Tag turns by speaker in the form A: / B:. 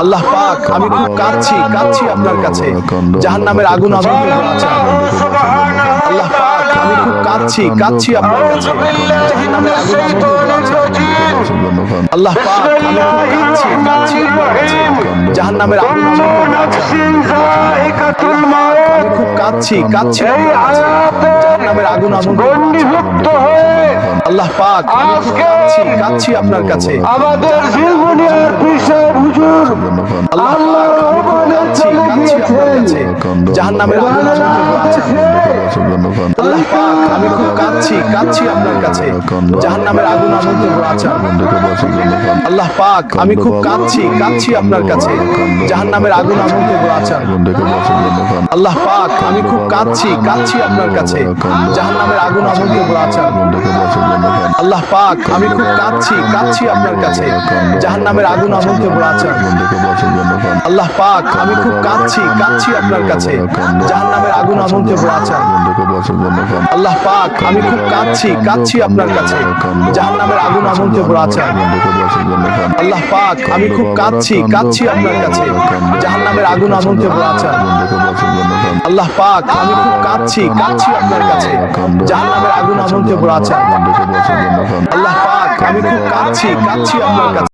A: আল্লাহ পাক আমি খুব কাঁদছি কাঁদছি আপনার কাছে। জাহান নামের আগুন জ্বালাচ্ছে আল্লাহ পাক আমি খুব কাঁদছি কাঁদছি আপনার কাছে। জাহান নামের আগুন আমাকে জ্বালাচ্ছে আল্লাহ পাক আমি খুব কাঁদছি কাঁদছি আপনার কাছে জাহান নামের আগুন আমি খুব কাঁদছি কাঁদছি আপনার কাছে। জাহান নামের আগুন আল্লাহ পাক আজকে কাঁদছি কাঁদছি আপনার কাছে।
B: আমাদের জীবনের বিষয় হুজুর
A: আল্লাহ কাঁদছি কাঁদছি আপনার কাছে। জাহান্নামের আগুন আমাকে কাঁদছি আপনার কাছে। জাহান নামের আগুন আমাকে জ্বালাচ্ছে আল্লাহ পাক, আমি খুব কাঁদছি কাঁদছি আপনার কাছে। জাহান নামের আগুন আমাকে জ্বালাচ্ছে আল্লাহ পাক, আমি খুব কাঁদছি কাঁদছি আপনার কাছে। জাহান নামের আগুন আমাকে জ্বালাচ্ছে আল্লাহ পাক, আমি খুব কাঁদছি কাঁদছি আপনার কাছে। জাহান নামের আগুন আমাকে জ্বালাচ্ছে আল্লাহ পাক, আমি খুব কাঁদছি কাঁদছি আপনার কাছে। জাহান নামের আগুন আমাকে জ্বালাচ্ছে আল্লাহ পাক, আমি খুব কাঁদছি কাঁদছি আপনার কাছে জাহান্নামের আগুন আমাকে আছে আল্লাহ পাক আমি খুব কাঁদছি কাঁদছি আপনার কাছে জাহান্নামের আগুন আমাকে আছে আল্লাহ পাক আমি খুব কাঁদছি কাঁদছি আপনার কাছে জাহান্নামের আগুন আমাকে আছে আল্লাহ পাক আমি খুব কাঁদছি কাঁদছি আপনার কাছে